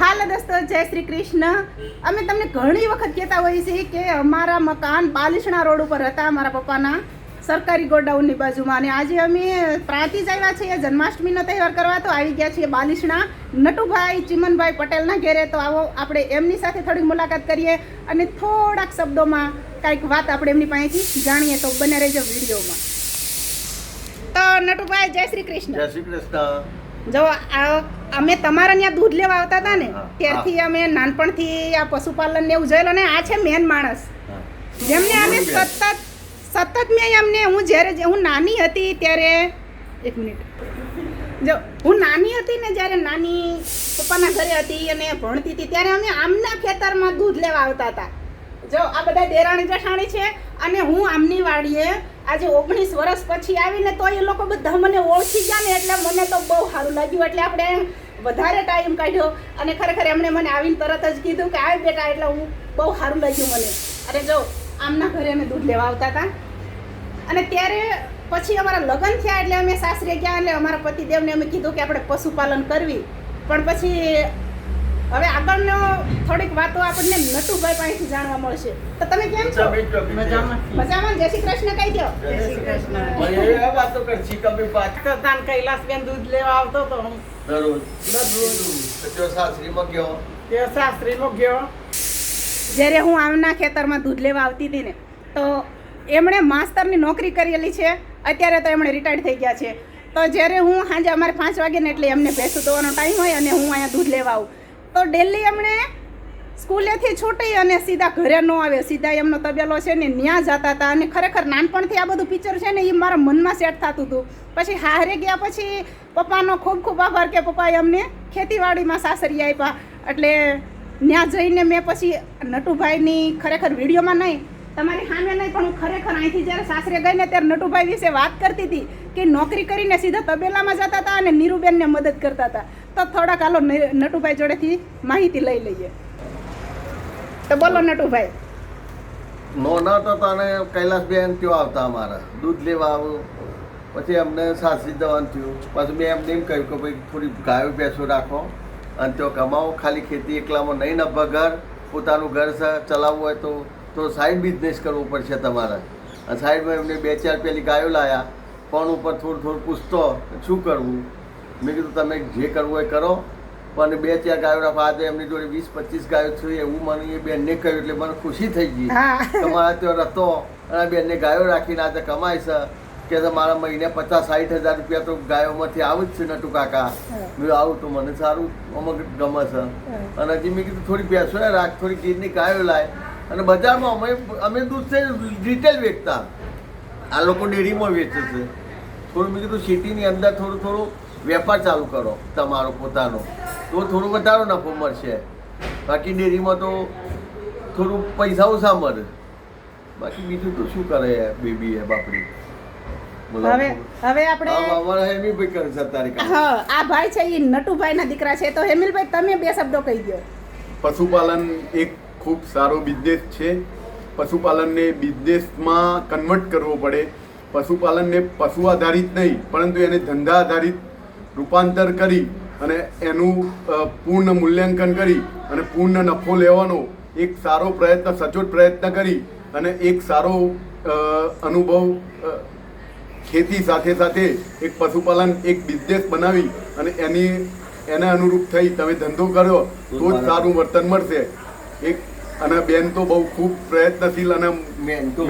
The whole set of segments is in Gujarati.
હાલો દોસ્તો જય શ્રી કૃષ્ણ. અમે તમને ઘણી વખત કહેતા હોઈએ છીએ કે અમારા મકાન બાલિશણા રોડ ઉપર હતા અમારા પપ્પાના સરકારી ગોડાઉનની બાજુમાં. અને આજે અમે પ્રાંતિજ જ આવ્યા છીએ જન્માષ્ટમીનો તહેવાર કરવા તો આવી ગયા છીએ બાલિશણા. નટુભાઈ ચિમનભાઈ પટેલના ઘેરે તો આવો આપણે એમની સાથે થોડીક મુલાકાત કરીએ અને થોડાક શબ્દોમાં કાંઈક વાત આપણે એમની પાસેથી જાણીએ. તો બને રહેજો વિડીયોમાં. તો નટુભાઈ જય શ્રી કૃષ્ણ. જય શ્રી કૃષ્ણ. જો અમે તમારા ત્યાં દૂધ લેવા આવતા હતા ને ત્યારથી અમે નાનપણથી આ પશુપાલન ને એવું જોયેલો ને આ છે મેન માણસ. જેમને અમે સતત સતત મેં એમને હું જ્યારે જે- હું નાની હતી ત્યારે એક મિનિટ. જો હું નાની હતી ને જ્યારે નાની પપ્પાના ઘરે હતી અને ભણતી હતી ત્યારે અમે આમના ખેતરમાં દૂધ લેવા આવતા હતા. જો આ બધા દેરાણી જઠાણી છે અને હું આમની વાડીએ આજે ઓગણીસ વર્ષ પછી આવીને તો એ લોકો બધા મને ઓળખી ગયા ને એટલે મને તો બહુ સારું લાગ્યું. એટલે આપણે વધારે ટાઈમ કાઢ્યો અને ખરેખર એમણે મને આવીને તરત જ કીધું કે આવ બેટા, એટલે હું બહુ સારું લાગ્યું મને. અને જો, આમના ઘરે અમે દૂધ લેવા આવતા હતા. અને ત્યારે પછી અમારા લગ્ન થયા એટલે અમે સાસરે ગયા એટલે અમારા પતિદેવને અમે કીધું કે આપણે પશુપાલન કરવી. પણ પછી હવે આગળનો થોડીક વાતો આપણને નટુભાઈ પાસેથી જાણવા મળશે. તો તમે કેમ છો? મજામાં. મજામાં જય શ્રી કૃષ્ણ કહી દો જય શ્રી કૃષ્ણ. વાતો કરશી કભી અમે તો તાન કૈલાસબેન દૂધ લેવા આવતો તો હું. દરરોજ. દરરોજ. તો સાસરીમાં ગયો. તે સાસરીમાં ગયો. જ્યારે હું આમના ખેતરમાં દૂધ લેવા આવતી હતી ને તો એમણે માસ્તરની નોકરી કરેલી છે. અત્યારે તો એમણે રિટાયર્ડ થઈ ગયા છે. તો જ્યારે હું સાંજે અમારે પાંચ વાગે ને એટલે એમને ભેંસું દોવાનો ટાઈમ હોય અને હું અહીંયા દૂધ લેવા આવું. તો ડેલી એમણે સ્કૂલેથી છૂટી અને સીધા ઘરે ન આવે. સીધા એમનો તબેલો છે ને ત્યાં જતા હતા અને ખરેખર નાનપણથી આ બધું પિક્ચર છે ને એ મારા મનમાં સેટ થતું હતું. પછી હારે ગયા પછી પપ્પાનો ખૂબ ખૂબ આભાર કે પપ્પાએ અમને ખેતીવાડીમાં સાસરી આપ્યા. એટલે ત્યાં જઈને મેં પછી નટુભાઈની ખરેખર વિડીયોમાં નહીં, તમારી સામે નહીં, પણ હું ખરેખર અહીંથી જ્યારે સાસરે ગઈને ત્યારે નટુભાઈ વિશે વાત કરતી હતી કે નોકરી કરીને સીધા તબેલામાં જતા હતા અને નીરુબેનને મદદ કરતા હતા. તો થોડાક હાલો નટુભાઈ જોડેથી માહિતી લઈ લઈએ. તો બોલો નટુભાઈ. નોના તો તને કૈલાસબેન ત્યાં આવતા અમારા? દૂધ લેવા આવું. પછી અમને સાસરી જવાનું થયું. પછી મેં એમને એમ કહ્યું કે ભાઈ થોડી ગાયો ભેંસો રાખો અને ત્યાં કમાવો. ખાલી ખેતી એકલામાં નહીં નભા ઘર, પોતાનું ઘર ચલાવવું હોય તો તો સાઈડ બિઝનેસ કરવું પડશે તમારે. સાઈડમાં એમને બે ચાર પેલી ગાયો લાયા. ફોન ઉપર થોડું થોડું પૂછતો શું કરવું? મેં કીધું તમે જે કરવું હોય કરો. પણ બે ચાર ગાયો રાખો આજે એમની જોડે વીસ પચીસ ગાયો છે એવું મને એ બેનને કહ્યું એટલે મને ખુશી થઈ ગઈ. તમારા ત્યાં રતો અને બેનને ગાયો રાખીને આજે કમાય છે. કે મારા મહિને પચાસ સાઠ હજાર રૂપિયા તો ગાયોમાંથી આવું જ છે નટુ કાકા. મેં આવું તો મને સારું અમુક ગમે છે. અને હજી મેં કીધું થોડી ભેંસો રાખ થોડી ગીરની ગાયો લાય. અને બજારમાં અમે અમે દૂધ છે રિટેલ વેચતા. આ લોકો ડેરીમાં વેચે છે. થોડું મેં કીધું સિટીની અંદર થોડું થોડું વેપાર ચાલુ કરો તમારો પોતાનો. તો થોડું વધારો નફો મળશે. બાકી ડેરીમાં તો થોડું પૈસા ઓછા મળે બાકી બીજું તો શું કરે બેબી એ બાપડી? બોલો. હવે હવે આપણે હા આ ભાઈ છે એ નટુભાઈના દીકરા છે. તો હેમિલભાઈ તમે બે શબ્દો કહી દો પશુપાલન એક ખૂબ સારો બિઝનેસ છે. પશુપાલનને બિઝનેસમાં કન્વર્ટ કરવો પડે. પશુપાલનને પશુ આધારિત નહીં પરંતુ એને ધંધા આધારિત રૂપાંતર કરી અને એનું પૂર્ણ મૂલ્યાંકન કરી અને પૂર્ણ નફો લેવાનો એક સારો પ્રયત્ન સચોટ પ્રયત્ન કરી અને એક સારો અનુભવ ખેતી સાથે સાથે એક પશુપાલન એક બિઝનેસ બનાવી અને એની એને અનુરૂપ થઈ તમે ધંધો કરો તો જ સારું વર્તન મળશે. એક અને બેન તો બહુ ખૂબ પ્રયત્નશીલ અને મહેનતુ.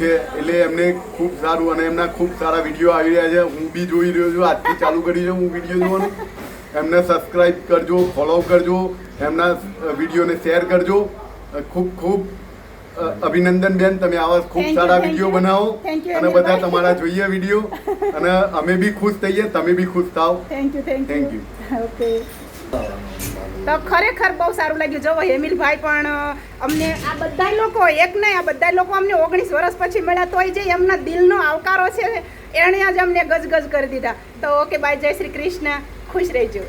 છે. એટલે એમને ખૂબ સારું અને એમના ખૂબ સારા વીડિયો આવી રહ્યા છે. હું બી જોઈ રહ્યો છું. આજથી ચાલુ કરી છે હું વીડિયો જોવાનું. એમને સબસ્ક્રાઇબ કરજો ફોલો કરજો એમના વિડીયોને શેર કરજો. ખૂબ ખૂબ અભિનંદન બેન. તમે આવા ખૂબ સારા વીડિયો બનાવો અને બધા તમારા જોઈએ વીડિયો. અને અમે બી ખુશ થઈએ તમે બી ખુશ થાવ thank you thank you okay તો ખરેખર બહુ સારું લાગ્યું. જો હેમિલભાઈ પણ અમને આ બધા લોકો, એક નહીં, આ બધા લોકો અમને ઓગણીસ વર્ષ પછી મળ્યા તોય જે એમના દિલનો આવકારો છે, એણે જ અમને ગજગજ કરી દીધા. તો ઓકે, બાય, જય શ્રી કૃષ્ણ. ખુશ રહેજો.